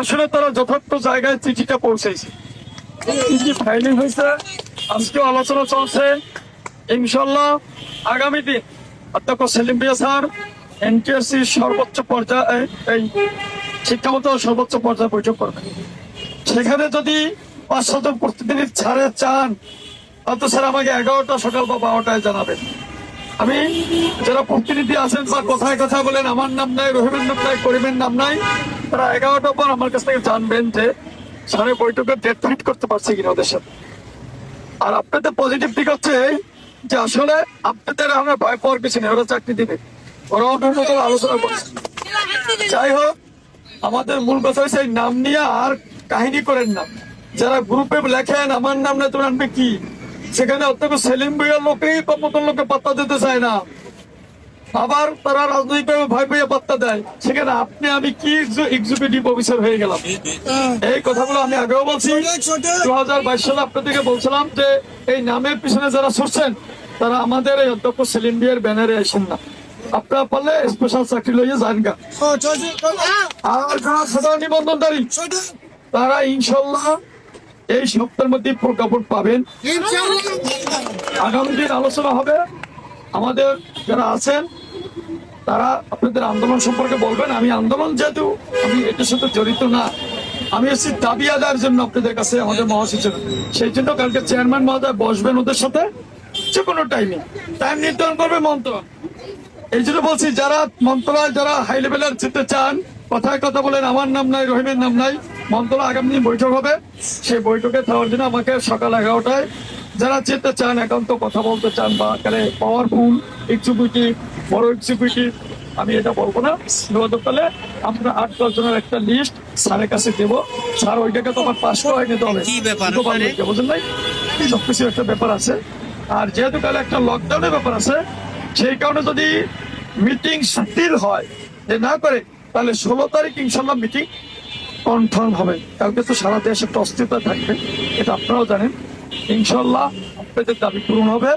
আসলে তারা যথার্থ জায়গায় চিঠিটা পৌঁছেছে। ফাইলিং হয়েছে আজকে আলোচনা চলছে। ইনশাল্লাহ আগামী দিন, অধ্যক্ষ সেলিম বিয়া স্যার এনটিএসসি সর্বোচ্চ পর্যায়ে, এই সর্বোচ্চ পর্যায়ে বৈঠক করবে। সেখানে যদি পাঁচশত প্রতিদিনের ছাড়ে চান অত স্যার আমাকে এগারোটা সকাল বা বারোটায় জানাবেন। আমি যারা প্রতিনিধি আছেন বা কোথায় কথা বলেন, আমার নাম নাই, রহিমের নাম নাই, করিমের নাম নাই। তারা এগারোটা পর আমার কাছ থেকে জানবেন যে স্যারে বৈঠকের ডেট ফিট করতে পারছে কিনা ওদের সাথে। আর আপনাদের পজিটিভ দিক হচ্ছে যে আসলে আপনাদের আমরা ভয় পাওয়ার কিছু নেই, ওরা চাকরি দিবে। ওরা অন্য আলোচনা করছে যাই হোক, আমাদের মূল কথা হচ্ছে নাম নিয়ে আর কাহিনী করেন না। যারা গ্রুপে লেখেন, আমার নাম না তুমি আনবে কি? সেখানে অত্যন্ত সেলিম বইয়ের লোকেই বা মতন লোকে পাত্তা দিতে চায় না। আবার তারা রাজনৈতিক ভয় পেয়ে পাত্তা দেয়। সেখানে আপনি আমি কি এক্সিকিউটিভ অফিসার হয়ে গেলাম? এই কথাগুলো আমি আগেও বলছি। দু হাজার বাইশ সালে আপনাদেরকে বলছিলাম যে এই নামের পিছনে যারা ছুটছেন তারা আমাদের এই অধ্যক্ষ সেলিম বিয়ের ব্যানারে আসেন না। আপনারা পারলে স্পেশাল চাকরি লইয়ে যান গা। আর যারা সাধারণ নিবন্ধনকারী তারা ইনশাল্লাহ এই সপ্তাহের মধ্যে প্রজ্ঞাপন পাবেন। আগামী দিন আলোচনা হবে। আমাদের যারা আছেন তারা আপনাদের আন্দোলন সম্পর্কে বলবেন, আমি আন্দোলন যেহেতু আমি এটার সাথে জড়িত না, আমি এসেছি দাবি আদায়ের জন্য আপনাদের কাছে, আমাদের মহাসচিব। সেই জন্য কালকে চেয়ারম্যান মহোদয় বসবেন ওদের সাথে, যে কোনো টাইমে টাইম নির্ধারণ করবে মন্ত্রণ এই জন্য বলছি, যারা মন্ত্রণালয়, যারা হাই লেভেলের যেতে চান, কথায় কথা বলেন, আমার নাম নাই, রহিমের নাম নাই। মন্ত্রণালয় আগামী দিন বৈঠক হবে। সেই বৈঠকে যাওয়ার জন্য আমাকে সকাল এগারোটায় যারা যেতে চান একান্ত কথা বলতে চান বা এখানে পাওয়ারফুল এক্সিকিউটিভ বড় এক্সিকিউটিভ আমি এটা বলব না। যোগাযোগ করলে আমরা আট দশ জনের একটা লিস্ট স্যারের কাছে দেবো। স্যার ওইটাকে তো আমার পাশ করে নিতে হবে। বুঝলেন নাই? সবকিছু একটা ব্যাপার আছে। আর যেহেতু কালে একটা লকডাউনের ব্যাপার আছে সেই কারণে যদি মিটিং স্টিল হয় যে না করে তাহলে ষোলো তারিখ ইনশাল্লাহ মিটিং কনফার্ম হবে। কালকে তো সারা দেশ একটা অস্থিরতা থাকবে, এটা আপনারাও জানেন। ইনশাল্লাহ আপনাদের দাবি পূরণ হবে।